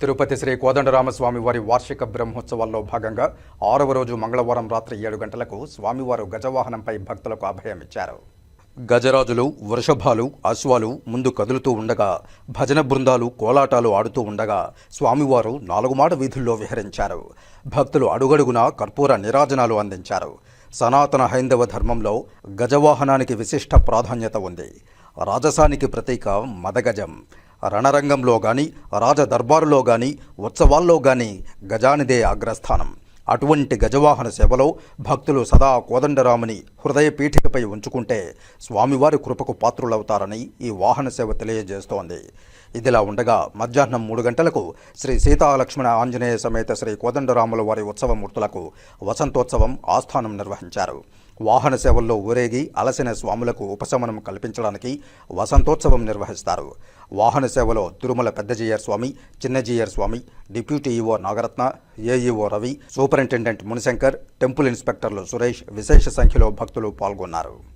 తిరుపతి శ్రీ కోదండరామస్వామి వారి వార్షిక బ్రహ్మోత్సవాల్లో భాగంగా ఆరవ రోజు మంగళవారం రాత్రి ఏడు గంటలకు స్వామివారు గజవాహనంపై భక్తులకు అభయమిచ్చారు గజరాజులు వృషభాలు అశ్వాలు ముందు కదులుతూ ఉండగా భజన బృందాలు కోలాటాలు ఆడుతూ ఉండగా స్వామివారు నాలుగు మాడ వీధుల్లో విహరించారు. భక్తులు అడుగడుగునా కర్పూర నిరాజనాలు అందించారు. సనాతన హైందవ ధర్మంలో గజవాహనానికి విశిష్ట ప్రాధాన్యత ఉంది. రాజసానికి ప్రతీక మదగజం. రణరంగంలో కానీ రాజదర్బారులో కానీ ఉత్సవాల్లో కానీ గజానిదే అగ్రస్థానం. అటువంటి గజవాహన సేవలో భక్తులు సదా కోదండరాముని హృదయ పీఠికపై ఉంచుకుంటే స్వామివారి కృపకు పాత్రులవుతారని ఈ వాహన సేవ తెలియజేస్తోంది. ఇదిలా ఉండగా మధ్యాహ్నం మూడు గంటలకు శ్రీ సీతాలక్ష్మణ ఆంజనేయ సమేత శ్రీ కోదండరాముల వారి ఉత్సవమూర్తులకు వసంతోత్సవం ఆస్థానం నిర్వహించారు. వాహన సేవల్లో ఊరేగి అలసిన స్వాములకు ఉపశమనం కల్పించడానికి వసంతోత్సవం నిర్వహిస్తారు. వాహన సేవలో Tirumala Pedda Jeeyar Swami Chinna Jeeyar Swami deputy EO Nagaratna AEO Ravi superintendent Munishankar temple ఇన్స్పెక్టర్లు Suresh విశేష సంఖ్యలో భక్తులు పాల్గొన్నారు.